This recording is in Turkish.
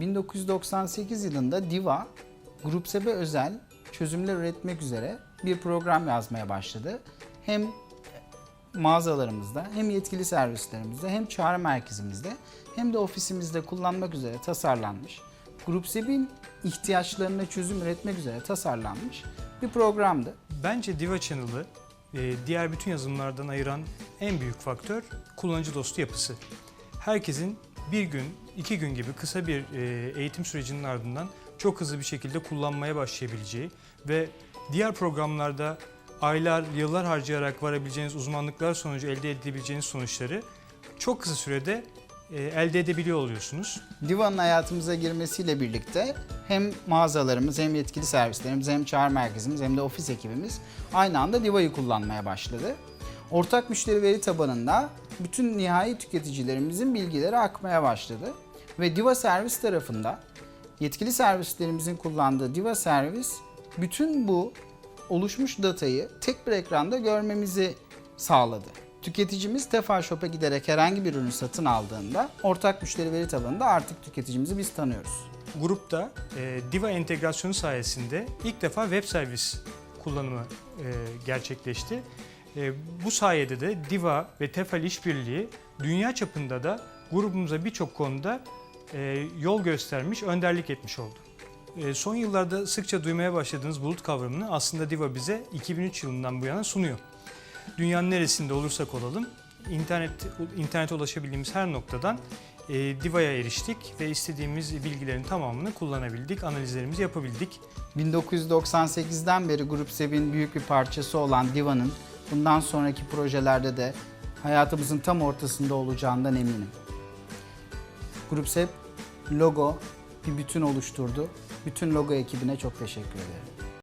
1998 yılında Diva, Grup SEB'e özel çözümler üretmek üzere bir program yazmaya başladı. Hem mağazalarımızda hem yetkili servislerimizde hem çağrı merkezimizde hem de ofisimizde kullanmak üzere tasarlanmış. Grup SEB'in ihtiyaçlarına çözüm üretmek üzere tasarlanmış bir programdı. Bence Diva Channel'ı e, diğer bütün yazılımlardan ayıran en büyük faktör kullanıcı dostu yapısı. Herkesin bir gün, iki gün gibi kısa bir e, eğitim sürecinin ardından çok hızlı bir şekilde kullanmaya başlayabileceği ve diğer programlarda aylar, yıllar harcayarak varabileceğiniz uzmanlıklar sonucu elde edebileceğiniz sonuçları çok kısa sürede e, elde edebiliyor oluyorsunuz. Diva'nın hayatımıza girmesiyle birlikte hem mağazalarımız hem yetkili servislerimiz hem çağrı merkezimiz hem de ofis ekibimiz aynı anda Diva'yı kullanmaya başladı. Ortak müşteri veri tabanında bütün nihai tüketicilerimizin bilgileri akmaya başladı. Ve Diva servis tarafında yetkili servislerimizin kullandığı Diva servis bütün bu oluşmuş datayı tek bir ekranda görmemizi sağladı. Tüketicimiz Tefal Shop'a giderek herhangi bir ürünü satın aldığında ortak müşteri veri tabanında artık tüketicimizi biz tanıyoruz. Grupta e, Diva entegrasyonu sayesinde ilk defa web servis kullanımı e, gerçekleşti. E, bu sayede de Diva ve Tefal işbirliği dünya çapında da grubumuza birçok konuda e, yol göstermiş, önderlik etmiş oldu. E, son yıllarda sıkça duymaya başladığınız bulut kavramını aslında Diva bize 2003 yılından bu yana sunuyor. Dünyanın neresinde olursak olalım internet internete ulaşabildiğimiz her noktadan e, Diva'ya eriştik ve istediğimiz bilgilerin tamamını kullanabildik, analizlerimizi yapabildik. 1998'den beri Grup SEB'in büyük bir parçası olan Diva'nın bundan sonraki projelerde de hayatımızın tam ortasında olacağından eminim. Grup SEB logo bir bütün oluşturdu. Bütün logo ekibine çok teşekkür ederim.